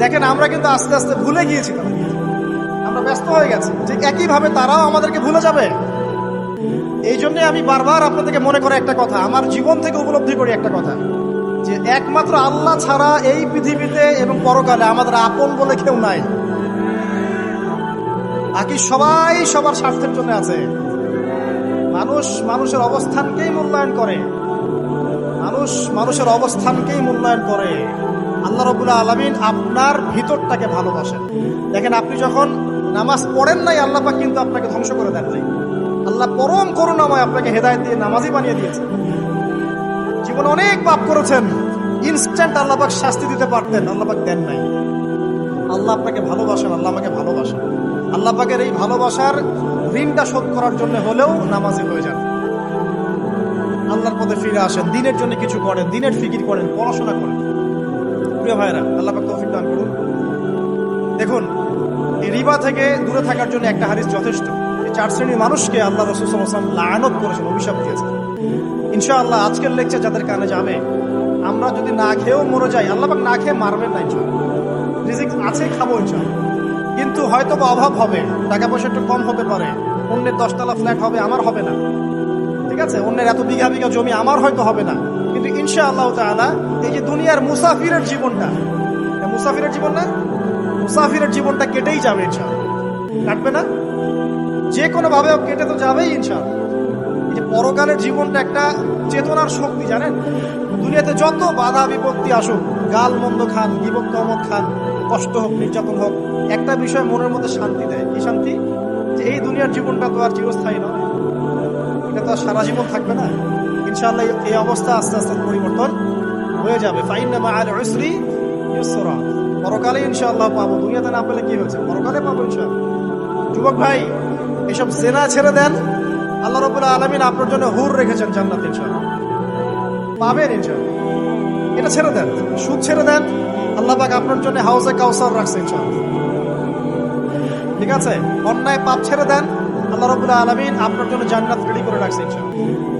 দেখেন, আমরা কিন্তু আস্তে আস্তে ভুলে গিয়েছি আমরা ব্যস্ত হয়ে গেছি। যে একইভাবে তারাও আমাদেরকে ভুলে যাবে। এই জন্যে আমি বারবার আপনাদেরকে মনে করে একটা কথা, আমার জীবন থেকে উপলব্ধি করি একটা কথা, যে একমাত্র আল্লাহ ছাড়া এই পৃথিবীতে এবং পরকালে আমাদের আপন বলে কেউ নাই। বাকি সবাই সবার স্বার্থের জন্য আছে। মানুষ মানুষের অবস্থানকেই মূল্যায়ন করে। মানুষ মানুষের অবস্থানকেই মূল্যায়ন করে। আল্লাহ রবুল্লা আলমিন আপনার ভিতরটাকে ভালোবাসেন। দেখেন, আপনি যখন নামাজ পড়েন নাই, আল্লাহ পাক কিন্তু আপনাকে ধ্বংস করে দেন নাই। আল্লাহ পরম করুণাময় আপনাকে হেদায়ত দিয়ে নামাজি বানিয়ে দিয়েছে জীবনে অনেক পাপ করেছেন ইনস্ট্যান্ট আল্লাহ পাক শাস্তি দিতে পারতেন, আল্লাহ পাক দেন নাই। আল্লাহ আপনাকে ভালোবাসেন, আল্লাহ আমাকে ভালোবাসেন। আল্লাহ পাকের এই ভালোবাসার ঋণটা শোধ করার জন্য হলেও নামাজি হয়ে যান। আল্লাহর পথে ফিরে আসেন, দিনের জন্য কিছু করেন, দিনের ফিকির করেন, পড়াশোনা করেন। প্রিয় ভাইরা আল্লাহ পাক তৌফিক দান করুন। দেখুন, এই রিবা থেকে দূরে থাকার জন্য একটা হাদিস যথেষ্ট। এই চার শ্রেণির মানুষকে আল্লাহ রসুল সাল্লাম লায়নত করেছেন, অভিশাপ দিয়েছেন। ইনশাআল্লাহ আজকের লেকচার যাদের কানে যাবে, আমরা যদি না খেয়েও মরে যাই, আল্লাহ পাক না খেয়ে মারবেন না ইনশাআল্লাহ। রিজিক আছে, খাব ইনশাআল্লাহ। কিন্তু হয়তো অভাব হবে টাকা পয়সা একটু কম হতে পারে, অন্যের দশতলা ফ্ল্যাট হবে, আমার হবে না। ঠিক আছে? অন্যের এত বিঘা বিঘা জমি, আমার হয়তো হবে না। ইনশা আল্লাহ তাআলা, এই যে দুনিয়ার মুসাফিরের জীবনটা মুসাফিরের জীবন না? মুসাফিরের জীবনটা কেটেই যাবে ইনশাআল্লাহ। কাটবে না? যে কোনো ভাবে কেটে তো যাবেই ইনশাআল্লাহ। এই যে পরকালের জীবনটা একটা চেতনার শক্তি, জানেন? দুনিয়াতে যত বাধা বিপত্তি আসুক, গাল মন্দ খান বিভক্ত অমত খান, কষ্ট হোক, নির্যাতন হোক, একটা বিষয় মনের মধ্যে শান্তি দেয়। কি শান্তি? যে এই দুনিয়ার জীবনটা তো আর চিরস্থায়ী নয়। এটা তো আর সারা জীবন থাকবে না। ইনশাআল্লাহ এই- অবস্থা আস্তে আস্তে পরিবর্তন হয়ে যাবে। পরকালে ইনশাআল্লাহ পাবো। দুনিয়াতে না পেলে কি হয়েছে? পরকালে পাবো ইনশাআল্লাহ। যুবক ভাই, এসব জেনা ছেড়ে দেন। আল্লাহ রবুল্লাহ আলমিন আপনার জন্য হুর রেখেছেন জান্নাত ইনশাআল্লাহ। পাবেন ইনশাআল্লাহ। এটা ছেড়ে দেন। সুদ ছেড়ে দেন। আল্লাহ পাক আপনার জন্য হাউসে কাউসার রাখছে ইনশাআল্লাহ। ঠিক আছে? অন্যায় পাপ ছেড়ে দেন। আল্লাহ রবুল্লাহ আলমিন আপনার জন্য জান্নাত রেডি করে রাখছে ইনশাআল্লাহ।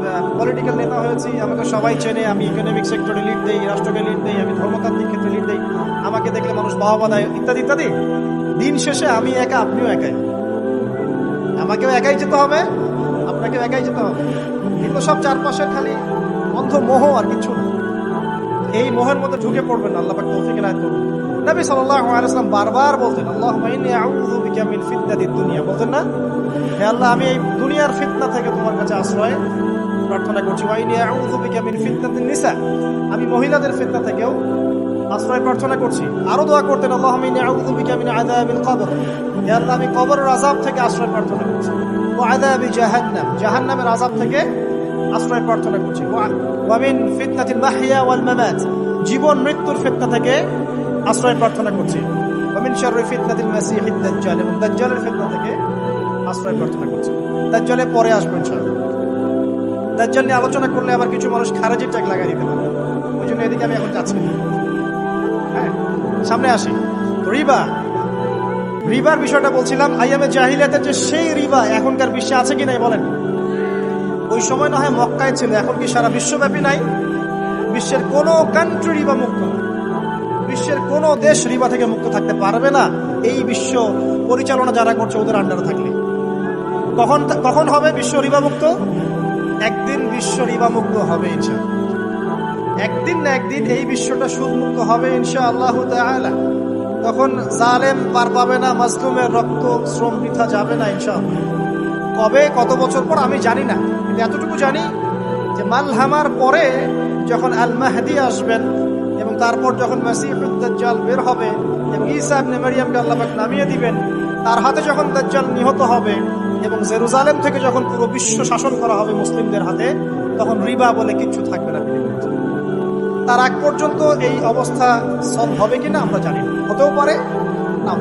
পলিটিক্যাল নেতা হয়েছি, আমাকে সবাই চেনে, আমি ইকোনমিক সেক্টরে লিড দেই, রাষ্ট্রকে লিড দেই, আমি ধর্মতান্ত্রিক ক্ষেত্রে লিড দেই। আমাকে দেখলে মানুষ বাহবা দেয়, ইত্যাদি ইত্যাদি। দিন শেষে আমি একা, আপনিও একাই। আমাকেও একাই যেতে হবে, আপনাকেও একাই যেতে হবে। কিন্তু সব চারপাশে খালি অন্ধ মোহ আর কিছু না। এই মোহের মধ্যে ঢুকে পড়বেন, আল্লাহ পাক এনায়েত করুন নবী সাল্লাল্লাহু আলাইহি ওয়াসাল্লাম বারবার বলতেন, আল্লাহুম্মা ইন্নী আউযু বিকা মিন ফিতনাতিদ দুনিয়া। বলতেন না, হে আল্লাহ, আমি এই দুনিয়ার ফিতনা থেকে তোমার কাছে আশ্রয়। প্রার্থনা করছি আমি মহিলাদের ফিতনা থেকেও আশ্রয় প্রার্থনা করছি। আরও দোয়া করতেন আযাবিল কবর। আল্লাহ, আমি কবরের আযাব থেকে আশ্রয় প্রার্থনা করছি। ওয়া আযাবি জাহান্নাম। জাহান্নামের আযাব থেকে আশ্রয় প্রার্থনা করছি। মামাত। জীবন, মৃত্যুর ফিতনা থেকে আশ্রয় প্রার্থনা করছি। এবং থেকে আশ্রয় প্রার্থনা করছি। দাজ্জালের পরে আসবেন ইনশাআল্লাহ। দাজ্জাল নিয়ে আলোচনা করলে আবার কিছু মানুষ খারাজির ট্যাগ লাগাই দিতে পারে। ওই জন্য এদিকে আমি এখন যাচ্ছি হ্যাঁ সামনে আসি। রিবা, রিবার বিষয়টা বলছিলাম আইয়ামে জাহিলিয়াতের যে সেই রিবা এখনকার বিশ্বে আছে কি নাই বলেন? ওই সময় না হয় মক্কায় ছিল, এখন কি সারা বিশ্বব্যাপী নাই? বিশ্বের কোনো কান্ট্রি রিবা মুক্ত বিশ্বের কোনো দেশ রিবা থেকে মুক্ত থাকতে পারবে না। এই বিশ্ব পরিচালনা যারা করছে, ওদের আন্ডারে থাকলে। কখন কখন হবে বিশ্ব রিবা মুক্ত? একদিন বিশ্ব রিবা মুক্ত হবে, ইনশাআল্লাহ। একদিন না একদিন এই বিশ্বটা সুদ মুক্ত হবে ইনশা আল্লাহ তখন জালেম পার পাবে না, মাজলুমের রক্ত, শ্রম বৃথা যাবে না, ইনশাআল্লাহ। কবে, কত বছর পর, আমি জানি না। কিন্তু এতটুকু জানি যে মালহামার পরে যখন আল মাহদি আসবেন এবং তারপর যখন মাসিহুদ দাজ্জাল বের হবে এবং ঈসা ইবনে মারিয়ামকে আল্লাহ নামিয়ে দিবেন, তার হাতে যখন দাজ্জাল নিহত হবে এবং জেরুজালেম থেকে যখন পুরো বিশ্ব শাসন করা হবে মুসলিমদের হাতে তখন রিবা বলে কিচ্ছু থাকবে না তার আগ পর্যন্ত এই অবস্থা সলভ হবে কিনা আমরা জানি না। হতেও পারে না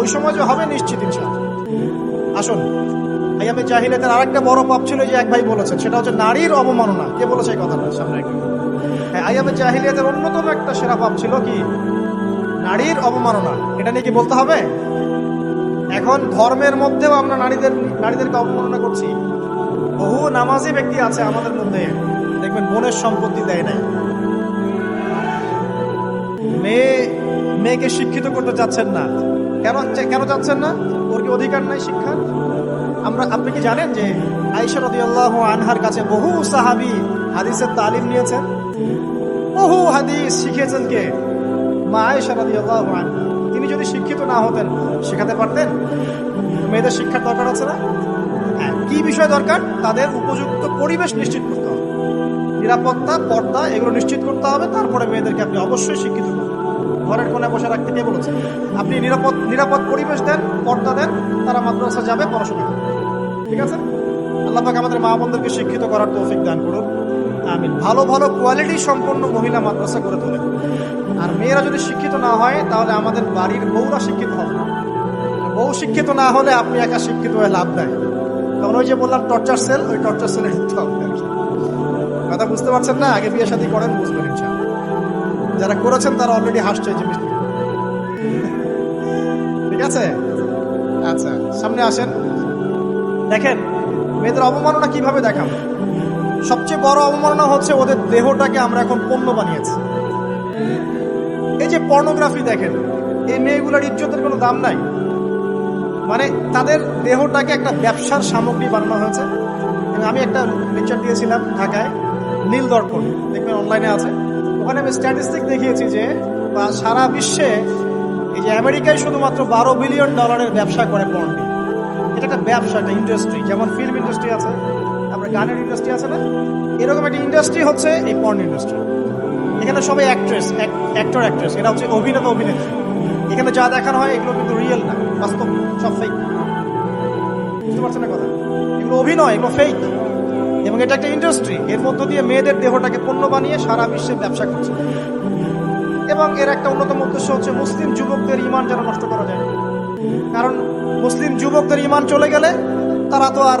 ওই সময় যে হবে নিশ্চিত ইনশাআল্লাহ। আসুন আইয়ামে জাহিলিয়াতের আরেকটা বড় পাপ ছিল যে এক ভাই বলেছেন সেটা হচ্ছে নারীর অবমাননা। কে বলেছে এই কথাটা? সামনে হ্যাঁ আইয়ামে জাহিলিয়াতের অন্যতম একটা সেরা পাপ ছিল কি? নারীর অবমাননা। এটা নিয়ে কি বলতে হবে? এখন ধর্মের মধ্যেও আমরা নারীদের, নারীদেরকে অবমাননা করছি। বহু নামাজি ব্যক্তি আছে আমাদের মধ্যে। দেখবেন বোনের সম্পত্তি দেয় নাই। মেয়ে, মেয়েকে শিক্ষিত করতে চাচ্ছেন না। কেন কেন চাচ্ছেন না? ওর কি অধিকার নাই শিক্ষার আমরা, আপনি কি জানেন যে আইসা রদিয়াল্লাহ আনহার কাছে বহু সাহাবি হাদিসের তালিম নিয়েছেন? বহু হাদিস শিখেছেন কে? মা আয়েশা রাদিয়াল্লাহু আনহা। তিনি যদি না হতেন, শেখাতে পারতেন? মেয়েদের শিক্ষার দরকার আছে না? হ্যাঁ কি বিষয় দরকার? তাদের উপযুক্ত পরিবেশ নিশ্চিত করতে হবে। নিরাপত্তা, পর্দা, এগুলো নিশ্চিত করতে হবে। তারপরে মেয়েদেরকে আপনি অবশ্যই শিক্ষিত করবেন ঘরের কোণে বসে রাখতে কে বলেছেন আপনি নিরাপদ নিরাপদ পরিবেশ দেন, পর্দা দেন, তারা মাদ্রাসা যাবে, পড়াশোনা করবে। ঠিক আছে? আল্লাহ পাক আমাদের মা বোনদেরকে শিক্ষিত করার তৌফিক দান করুন। ভালো ভালো কোয়ালিটি সম্পন্ন মহিলা মাদ্রাসা করে তোলে। আর মেয়েরা যদি শিক্ষিত না হয়, তাহলে আমাদের বাড়ির বউরা শিক্ষিত হবে না। বউ শিক্ষিত না হলে আপনি একা শিক্ষিত হয়ে লাভ নাই। তখন ওই যে বললাম টর্চার সেল ওই টর্চার সেলে ঢুকতে হবে। কথা বুঝতে পারছেন না? আগে বিয়ে শাদী করেন, বুঝবেন ইনশাআল্লাহ। যারা করেছেন, তারা অলরেডি হাসছে জিনিস ঠিক আছে? আচ্ছা সামনে আসেন। দেখেন, মেয়েদের অবমাননা কীভাবে দেখাবো? সবচেয়ে বড় অবমাননা হচ্ছে ওদের দেহটাকে আমরা এখন পণ্য বানিয়েছি। এই যে পর্নোগ্রাফি দেখেন, এই মেয়েগুলোর ইজ্জতের কোনো দাম নাই। মানে তাদের দেহটাকে একটা ব্যবসার সামগ্রী বানানো হয়েছে। আমি একটা লেকচার দিয়েছিলাম ঢাকায়, নীল দর্পণ, দেখবেন অনলাইনে আছে। ওখানে আমি স্ট্যাটিস্টিক দেখিয়েছি যে সারা বিশ্বে এই যে আমেরিকায় শুধুমাত্র বারো বিলিয়ন ডলারের ব্যবসা করে নিয়ে। এটা একটা ব্যবসা, একটা ইন্ডাস্ট্রি যেমন ফিল্ম ইন্ডাস্ট্রি আছে। তারপরে গানের ইন্ডাস্ট্রি আছে না? এরকম একটা ইন্ডাস্ট্রি হচ্ছে এই পর্ন ইন্ডাস্ট্রি এখানে সবাই অ্যাক্ট্রেস অ্যাক্টর অ্যাক্ট্রেস এরা হচ্ছে অভিনেতা, অভিনেত্রী। এখানে যা দেখানো হয় এগুলো কিন্তু রিয়েল না, বাস্তব, সব ফেক বুঝতে পারছেন না কথা? এগুলো অভিনয়, এগুলো ফেক এবং এটা একটা ইন্ডাস্ট্রি এর মধ্য দিয়ে মেয়েদের দেহটাকে পণ্য বানিয়ে সারা বিশ্বে ব্যবসা করছে। এবং এর একটা অন্যতম উদ্দেশ্য হচ্ছে মুসলিম যুবকদের ইমান যেন নষ্ট করা যায়। কারণ মুসলিম যুবকদের ইমান চলে গেলে তারা তো আর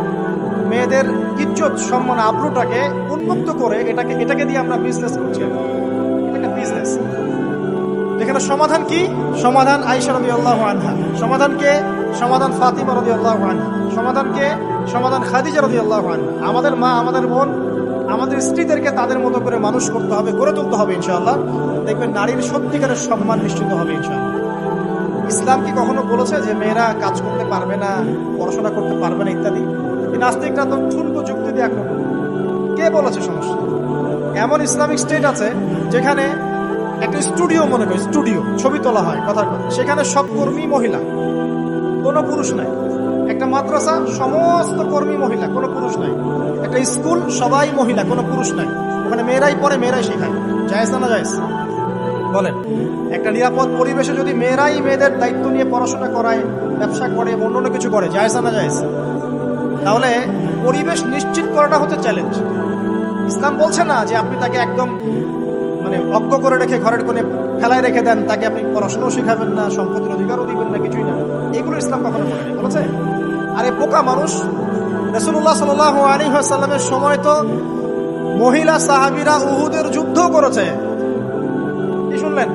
মেয়েদের ইজ্জত সম্মান আব্রুটাকে উন্মুক্ত করে এটাকে এটাকে দিয়ে আমরা বিজনেস করছি। একটা বিজনেস যেখানে সমাধান কি? সমাধান আইসা রদি আল্লাহ আনহা। সমাধান কে? সমাধান ফাতিমা রদি আল্লাহ আনহা। সমাধান কে? সমাধান খাদিজা রদি আল্লাহ আনহা। আমাদের মা, আমাদের বোন, আমাদের স্ত্রীদেরকে তাদের মতো করে মানুষ করতে হবে, গড়ে তুলতে হবে ইনশাআল্লাহ। দেখবেন নারীর সত্যিকারের সম্মান নিশ্চিত হবে ইনশাআল্লাহ। ইসলাম কি কখনো বলেছে যে মেয়েরা কাজ করতে পারবে না, পড়াশোনা করতে পারবে না ইত্যাদি? নাস্তিকরা তো ঠুনকো যুক্তি দিয়ে আক্রমণ কে বলেছে সমস্যা? এমন ইসলামিক স্টেট আছে যেখানে একটা স্টুডিও মনে করি, স্টুডিও, ছবি তোলা হয় কথার কথা সেখানে সব কর্মী মহিলা, কোনো পুরুষ নাই। একটা মাদ্রাসা, সমস্ত কর্মী মহিলা, কোনো পুরুষ নাই। একটা স্কুল, সবাই মহিলা, কোনো পুরুষ নাই। ওখানে মেয়েরাই পড়ে, মেয়েরাই শেখায়। জায়েজ না না জায়েজ? বলেন, একটা নিরাপদ পরিবেশে যদি মেয়েরাই মেয়েদের দায়িত্ব নিয়ে পড়াশোনা করায়, ব্যবসা করে অন্য কিছু করে, জায়েজ না না জায়েজ? তাহলে পরিবেশ নিশ্চিত করাটা হচ্ছে চ্যালেঞ্জ ইসলাম বলছে না যে আপনি তাকে একদম মানে অজ্ঞ করে রেখে ঘরের কোণে ফেলায় রেখে দেন, তাকে আপনি পড়াশোনাও শেখাবেন না, সম্পত্তির অধিকারও দিবেন না, কিছুই না। এগুলো ইসলাম কখনো বলেনি বলেছে? আরে বোকা মানুষ রসুল্লাহ সাল আলী সাল্লামের সময় তো মহিলা সাহাবিরা উহুদের যুদ্ধ করেছে। কি শুনলেন?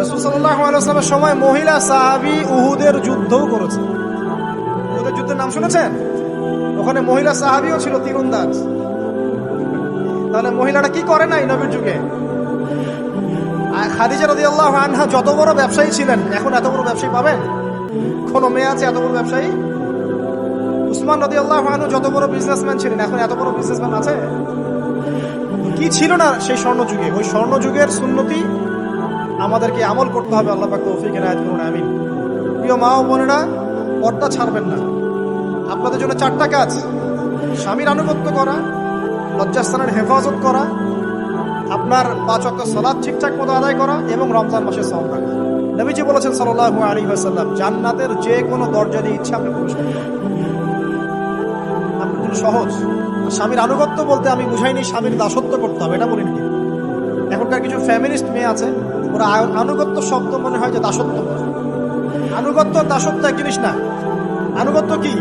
রসুল সাল্লামের সময় মহিলা সাহাবি উহুদের যুদ্ধও করেছে। যুদ্ধের নাম শুনেছেন? ওখানে মহিলা সাহাবিও ছিল তীরন্দাজ। তাহলে মহিলাটা কি করে নাই নবীর যুগে? খাদিজা রদি আল্লাহ আনহা যত বড় ব্যবসায়ী ছিলেন, এখন এত বড় ব্যবসায়ী পাবেন? কোন মেয়ে আছে এত বড় ব্যবসায়ী? উসমান রদি আল্লাহ আনহু যত বড় বিজনেসম্যান ছিলেন, এখন এত বড় বিজনেসম্যান আছে? কি ছিল না সেই স্বর্ণ যুগে? ওই স্বর্ণ যুগের সুন্নতি আমাদেরকে আমল করতে হবে, আল্লাহ পাক তৌফিক এনায়েত করুন, আমিন। প্রিয় মা ও বোনেরা, পর্দা ছাড়বেন না। আপনাদের জন্য চারটা কাজ স্বামীর আনুগত্য করা, লজ্জাস্থানের হেফাজত করা, আপনার পাঁচ সলাদ ঠিকঠাক মতো আদায় করা এবং রমজান মাসে সম রাখা নবীজি বলেছেন সাল্লাল্লাহু আলাইহি ওয়াসাল্লাম, জান্নাতের যে কোনো দরজা দিয়ে ইচ্ছা আপনি প্রবেশ। আপনার সহজ, স্বামীর আনুগত্য বলতে আমি বুঝাইনি, স্বামীর দাসত্ব করতে হবে, এটা বলিনি। এখনকার কিছু ফ্যামিলিস্ট মেয়ে আছে, ওরা আনুগত্য শব্দ মনে হয় যে দাসত্ব। আনুগত্য দাসত্ব এক জিনিস না আনুগত্য কি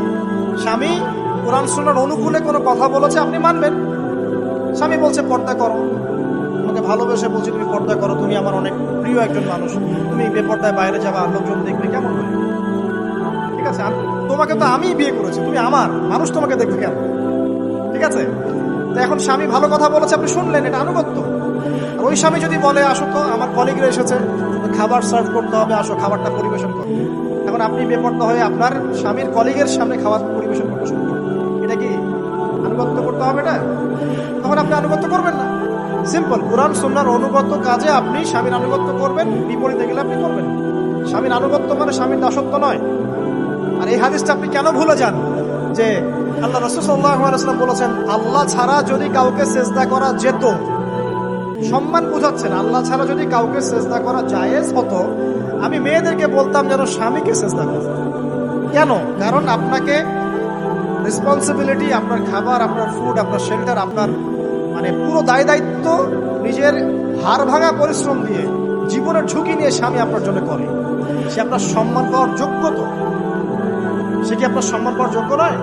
স্বামী, কোরআন সুন্নাহর অনুকূলে কোনো কথা বলেছে, আপনি মানবেন। স্বামী বলছে, পর্দা করো। তোমাকে ভালোবেসে বলছে, তুমি পর্দা করো, তুমি আমার অনেক প্রিয় একজন মানুষ। তুমি বেপর্দায় বাইরে যাবা লোকজন দেখবে কেমন ঠিক আছে তোমাকে তো আমি বিয়ে করেছি, তুমি আমার। মানুষ তোমাকে দেখবে কেন ঠিক আছে? তো এখন স্বামী ভালো কথা বলেছে, আপনি শুনলেন, এটা আনুগত্য। আর ওই স্বামী যদি বলে, আসো তো, আমার কলিগরা এসেছে, খাবার সার্ভ করতে হবে, আসো, খাবারটা পরিবেশন করো এখন আপনি বেপর্দা হয়ে আপনার স্বামীর কলিগের সামনে খাবার পরিবেশন করতে এটা কি আনুগত্য করতে হবে এটা? তখন আপনি আনুগত্য করবেন না। সিম্পল কোরআন সুন্নার অনুগত কাজে আপনি স্বামীর আনুগত্য করবেন, বিপরীতে গেলে আপনি করবেন। স্বামীর আনুগত্য মানে স্বামীর দাসত্ব নয়। আর এই হাদিসটা আপনি কেন ভুলে যান? যে আল্লাহ রসুল্লাহাম বলেছেন, আল্লাহ ছাড়া যদি কাউকে চেষ্টা করা যেত। সম্মান বুঝাচ্ছেন, আল্লাহ ছাড়া যদি কাউকে চেষ্টা করা জায়েজ হতো, আমি মেয়েদেরকে বলতাম যেন স্বামীকে চেষ্টা করে। কেন? কারণ আপনাকে রেসপন্সিবিলিটি আপনার খাবার, আপনার ফুড আপনার শেল্টার আপনার মানে পুরো দায় দায়িত্ব নিজের হাড় ভাঙা পরিশ্রম দিয়ে, জীবনের ঝুঁকি নিয়ে স্বামী আপনার জন্য করে। সে আপনার সম্মান পাওয়ার যোগ্য তো? সে কি আপনার সম্মান পাওয়ার যোগ্য নয়?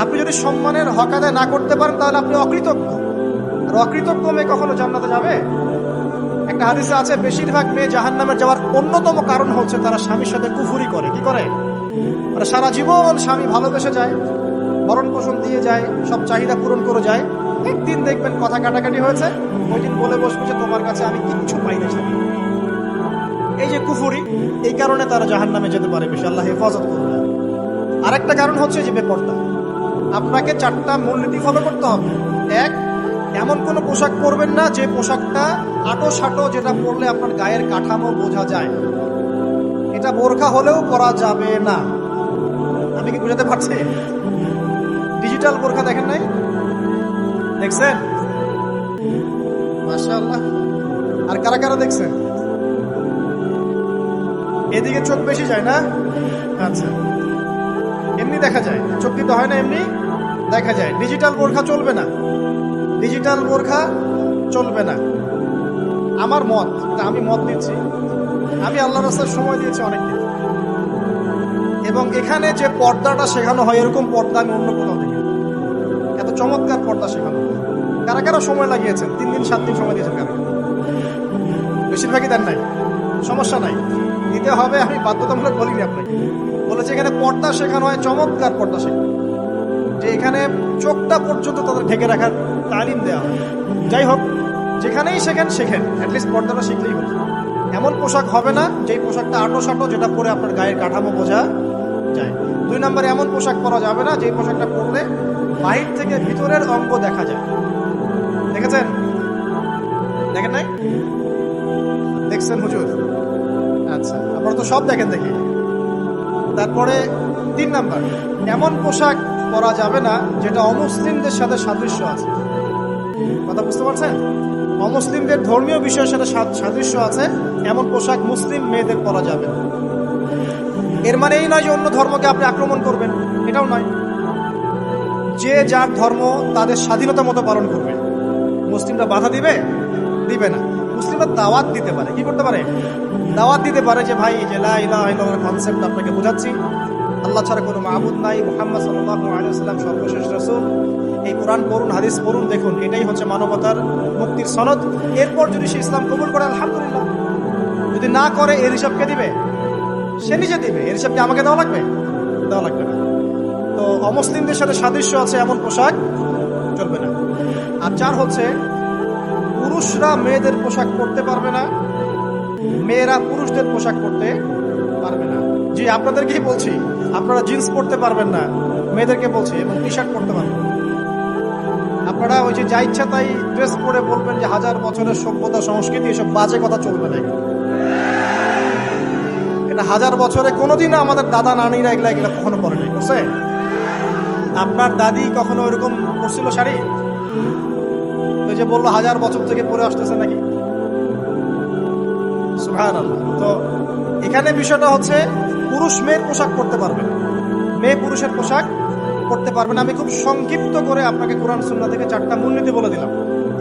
আপনি যদি সম্মানের হক আদায় না করতে পারেন, তাহলে আপনি অকৃতজ্ঞ। আর অকৃতজ্ঞ মেয়ে কখনো জান্নাতে যাবে? একটা হাদিসে আছে, বেশিরভাগ মেয়ে জাহান নামের যাওয়ার অন্যতম কারণ হচ্ছে তারা স্বামীর সাথে কুফুরি করে। কি করে? মানে সারা জীবন স্বামী ভালোবেসে যায় ভরণ পোষণ দিয়ে যায়, সব চাহিদা পূরণ করে যায়। একদিন দেখবেন কথা কাটাকাটি হয়েছে ওই দিন বলে বসবে যে তোমার কাছে আমি কিচ্ছু পাই না এই যে কুফুরি, এই কারণে তারা জাহান নামে যেতে পারে বেশি, আল্লাহ হেফাজত করবে আরেকটা কারণ হচ্ছে যে বেপর্দা। আপনাকে চারটা মূলনীতি ফলো করতে হবে। এক, এমন কোনো পোশাক পরবেন না যে পোশাকটা আটো সাটো যেটা পরলে আপনার গায়ের কাঠামো বোঝা যায়। এটা বোরখা হলেও পরা যাবে না। আমি কি বুঝাতে পারছি? ডিজিটাল বোরখা দেখেন নাই? দেখছেন? আর কারা কারা দেখছেন? এদিকে চোখ বেশি যায় না? আচ্ছা। এমনি দেখা যায়। চোখ দিতে হয় না এমনি? দেখা যায়। ডিজিটাল বোরখা চলবে না। ডিজিটাল বোরখা চলবে না। আমার মত আমি মত দিচ্ছি আমি আল্লাহ রাস্তার সময় দিয়েছি অনেকদিন। এবং এখানে যে পর্দাটা শেখানো হয়, এরকম পর্দা আমি অন্য কোথাও দেখি এত চমৎকার পর্দা শেখানো। কারা কারা সময় লাগিয়েছেন? তিন দিন, সাত দিন সময় দিয়েছেন কারা? বেশিরভাগই দেন নাই। সমস্যা নাই। দিতে হবে, আমি বাধ্যতামূলক বলিনি আপনাকে। বলেছে এখানে পর্দা শেখানো হয়, চমৎকার পর্দা শেখানো যে এখানে চোখটা পর্যন্ত তাদের ঢেকে রাখার তালিম দেওয়া হয়। যাই হোক, যেখানেই শেখেন শেখেন। অ্যাটলিস্ট পর্দাটা শিখলেই হলো এমন পোশাক হবে না, যেই পোশাকটা আটো সাটো, যেটা পরে আপনার গায়ের কাঠামো বোঝা যায়। দুই নম্বরে এমন পোশাক পরা যাবে না, যেই পোশাকটা পরলে বাহির থেকে ভিতরের অঙ্গ দেখা যায়। দেখেছেন? দেখেন নাই? দেখছেন হুজুর? আচ্ছা আপনারা তো সব দেখেন দেখি। তারপরে তিন নাম্বার, এমন পোশাক পরা যাবে না, যেটা অমুসলিমদের সাথে সাদৃশ্য আছে। কথা বুঝতে পারছেন? অমুসলিমদের ধর্মীয় বিষয়ের সাথে সাদৃশ্য আছে, এমন পোশাক মুসলিম মেয়েদের পরা যাবে এর মানে এই নয় যে অন্য ধর্মকে আপনি আক্রমণ করবেন, এটাও নয়। যে যার ধর্ম তাদের স্বাধীনতা মতো পালন করবে। মুসলিমরা বাধা দিবে? দিবে না। মুসলিমরা দাওয়াত দিতে পারে। কি করতে পারে? দাওয়াত দিতে পারে যে, ভাই যে কনসেপ্ট আপনাকে বোঝাচ্ছি। আল্লাহ ছাড়া কোনো মাহবুদ নাই। মোহাম্মদ ওয়াসাল্লাম সর্বশেষ রাসূল। এই কোরআন পড়ুন, হাদিস পড়ুন, দেখুন। এটাই হচ্ছে মানবতার মুক্তির সনদ। এরপর যদি সে ইসলাম কবুল করে, আলহামদুলিল্লাহ। যদি না করে, এর হিসাব কে দিবে? সে নিজে দিবে। এর হিসাব কি আমাকে দেওয়া লাগবে? দেওয়া লাগবে না। তো অমুসলিমদের সাথে সাদৃশ্য আছে এমন পোশাক, চলবে না। আর চার হচ্ছে, পুরুষরা মেয়েদের পোশাক পরতে পারবে না, মেয়েরা পুরুষদের পোশাক পরতে পারবে না। জি, আপনাদেরকেই বলছি, আপনারা জিন্স পরতে পারবেন না, মেয়েদেরকে বলছি, এবং টি শার্ট পরতে পারবেন। আপনারা ওই যে যা ইচ্ছা তাই ড্রেস পরে বলবেন যে হাজার বছরের সভ্যতা, সংস্কৃতি, এসব বাজে কথা চলবে না এটা হাজার বছরে কোনোদিনও আমাদের দাদা, নানিরা এগুলা এগুলা কখনো পরে নাই করছে আপনার দাদি কখনো ওইরকম পরছিল শাড়ি? ওই যে বলল হাজার বছর থেকে পরে আসতেছে নাকি? তো এখানে বিষয়টা হচ্ছে, পুরুষ মেয়ের পোশাক পরতে পারবে মেয়ে পুরুষের পোশাক পরতে পারবেন আমি খুব সংক্ষিপ্ত করে আপনাকে কোরআন সুন্না থেকে চারটা মূলনীতি বলে দিলাম।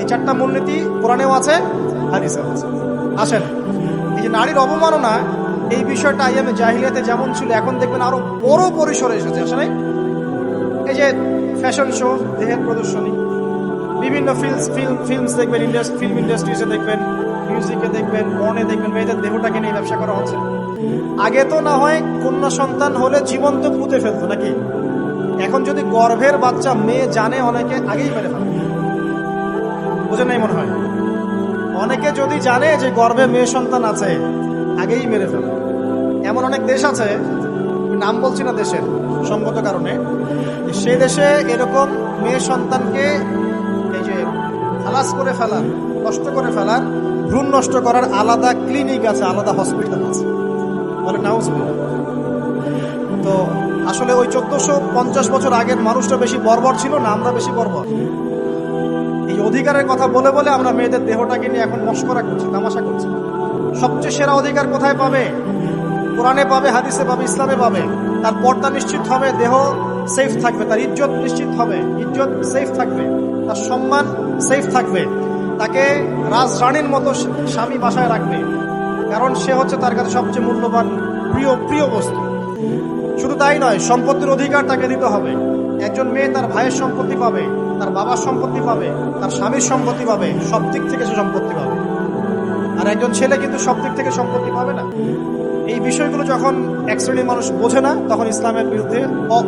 এই চারটা মূলনীতি কোরআনেও আছে, হাদিসেও আছে। আসেন, এই যে নারীর অবমাননা, এই বিষয়টা আইএমএ জাহিলিয়াতে যেমন ছিল, এখন দেখবেন আরও বড় পরিসরে এসেছে আসলে এই যে ফ্যাশন শো, দেহের প্রদর্শনী, বিভিন্ন ফিল্ম ফিল্ম, ফিল্মস দেখবেন ইন্ডাস্ট্রি ফিল্ম ইন্ডাস্ট্রিজে দেখবেন, মিউজিকে দেখবেন বর্ণে দেখবেন, মেয়েদের দেহটাকে নিয়ে ব্যবসা করা হচ্ছে। আগে তো না হয় কন্যা সন্তান হলে জীবন্ত পুঁতে ফেলতো নাকি? এখন যদি গর্ভের বাচ্চা মেয়ে জানে, অনেকে আগেই মেরে ফেলে। বুঝে নাই মনে হয়? অনেকে যদি জানে যে গর্ভে মেয়ে সন্তান আছে, আগেই মেরে ফেলে। এমন অনেক দেশ আছে নাম বলছি না দেশের, সঙ্গত কারণে। সে দেশে এরকম মেয়ে সন্তানকে এই যে খালাস করে ফেলার, নষ্ট করে ফেলার, ভ্রূণ নষ্ট করার আলাদা ক্লিনিক আছে, আলাদা হসপিটাল আছে। বলে নাউজ তো আসলে ওই চোদ্দশো পঞ্চাশ বছর আগের মানুষটা বেশি বর্বর ছিল না, আমরা বেশি বর্বর। এই অধিকারের কথা বলে বলে আমরা মেয়েদের দেহটাকে নিয়ে এখন মস্করা করছি, তামাশা করছি। সবচেয়ে সেরা অধিকার কোথায় পাবে? কোরআনে পাবে, হাদিসে পাবে, ইসলামে পাবে। তার পর্দা নিশ্চিত হবে, দেহ সেফ থাকবে, তার ইজ্জত নিশ্চিত হবে। ইজ্জত সেফ থাকবে, তার সম্মান সেফ থাকবে। তাকে রাজরানীর মতো স্বামী বাসায় রাখবে। কারণ সে হচ্ছে তার কাছে সবচেয়ে মূল্যবান, প্রিয় প্রিয় বস্তু। তাই নয়, সম্পত্তির অধিকার তাকে দিতে হবে। একজন মেয়ে তার ভাইয়ের সম্পত্তি পাবে, তার বাবার সম্পত্তি পাবে, তার স্বামীর সম্পত্তি পাবে, সব দিক থেকে সে সম্পত্তি পাবে। আর একজন ছেলে কিন্তু সব দিক থেকে সম্পত্তি পাবে না। এই বিষয়গুলো যখন এক শ্রেণির মানুষ বোঝে না, তখন ইসলামের বিরুদ্ধে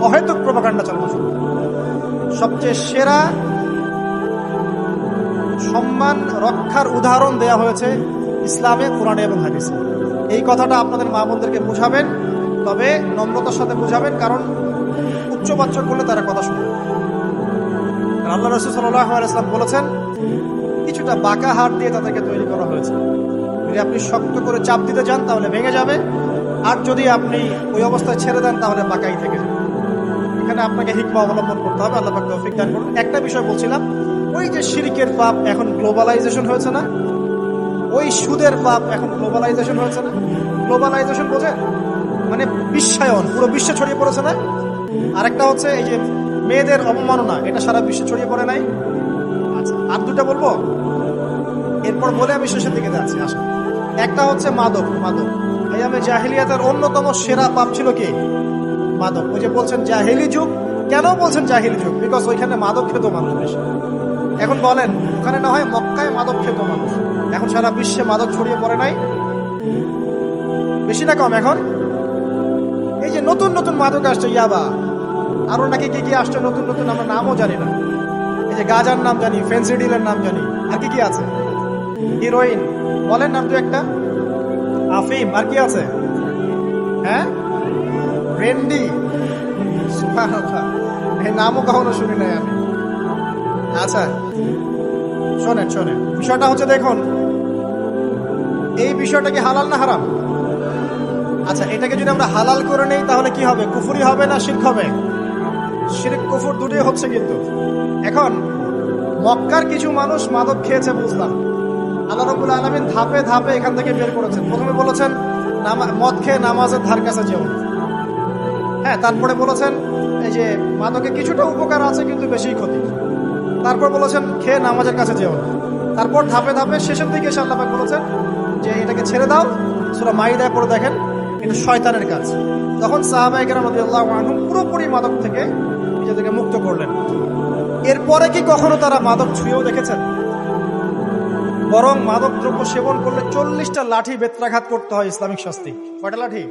অহেতুক প্রপাকাণ্ডা চালানো শুরু সবচেয়ে সেরা সম্মান রক্ষার উদাহরণ দেয়া হয়েছে ইসলামে, কোরআনে এবং হাদিসে। এই কথাটা আপনাদের মা বোনদেরকে বুঝাবেন। তবে নম্রতার সাথে বুঝাবেন, কারণ উচ্চবাচ্য করলে তারা কথা শুনবে আল্লাহ রসুল সাল্লাম বলেছেন, কিছুটা বাঁকা হাত দিয়ে তাদেরকে তৈরি করা হয়েছে। যদি আপনি শক্ত করে চাপ দিতে যান, তাহলে ভেঙে যাবে। আর যদি আপনি ওই অবস্থায় ছেড়ে দেন, তাহলে বাঁকাই থেকে যাবে। এখানে আপনাকে হিকমা অবলম্বন করতে হবে, আল্লাহ তৌফিক দান করুন। একটা বিষয় বলছিলাম, ওই যে শিরিকের পাপ এখন গ্লোবালাইজেশন হয়েছে না? ওই সুদের পাপ এখন গ্লোবালাইজেশন হয়েছে না? গ্লোবালাইজেশন বোঝে মানে বিশ্বায়ন পুরো বিশ্বে ছড়িয়ে পড়েছে না? আরেকটা হচ্ছে এই যে মেয়েদের অবমাননা, এটা সারা বিশ্বে ছড়িয়ে পড়ে নাই। আচ্ছা আর দুটা বলব? এরপর বলে আমি শেষের দিকে যাচ্ছি আসুন একটা হচ্ছে মাদক মাদক। এই আমি জাহিলিয়াতের অন্যতম সেরা পাপ ছিল কি? মাদক। ওই যে বলছেন জাহিলি যুগ। কেন বলছেন জাহিলি যুগ? বিকজ ওইখানে মাদক খেত মানুষ। বেশি এখন বলেন, ওখানে না হয় মক্কায় মাদক খেত মানুষ। এখন সারা বিশ্বে মাদক ছড়িয়ে পড়ে নাই। বেশি না কম এখন? নতুন নতুন মাদক আসছে, ইয়াবা। আরও নাকি কি কি আসছে নতুন নতুন আমরা নামও জানি না। এই যে গাজার নাম জানি ফেন্সিডিলের নাম জানি। আর কি কি আছে? হিরোইন। বলেন নাম দু একটা। আফিম, আর কি আছে? হ্যাঁ? রেন্ডি। এই নামও কখনো শুনি নাই আমি। আচ্ছা শোনেন শোনেন। বিষয়টা হচ্ছে দেখুন, এই বিষয়টা কি হালাল না হারাম? আচ্ছা এটাকে যদি আমরা হালাল করে নেই, তাহলে কি হবে? কুফুরি হবে না শির্ক হবে? শিরিক, কুফুর দুটোই হচ্ছে কিন্তু। এখন, মক্কার কিছু মানুষ মাদক খেয়েছে, বুঝলাম। আল্লাহ রবুল আলমিন ধাপে ধাপে এখান থেকে বের করেছেন। প্রথমে বলেছেন মদ খেয়ে নামাজের ধার কাছে যেও। হ্যাঁ তারপরে বলেছেন, এই যে মাদকে কিছুটা উপকার আছে, কিন্তু বেশি ক্ষতি। তারপর বলেছেন, খেয়ে নামাজের কাছে যেও। তারপর ধাপে ধাপে শেষের দিকে এসে আল্লাপাক বলেছেন যে, এটাকে ছেড়ে দাও। সুরা মাইদায় পড়ে দেখেন এটা শয়তানের কাজ। তখন সাহাবাহিকেরা মধ্যে আল্লাহ পুরোপুরি মাদক থেকে নিজেদেরকে মুক্ত করলেন। এরপরে কি কখনো তারা মাদক ছুঁয়েও দেখেছেন? বরং মাদক দ্রব্য সেবন করলে চল্লিশটা লাঠি বেত্রাঘাত করতে হয় ইসলামিক শাস্তি। কয়টা লাঠি?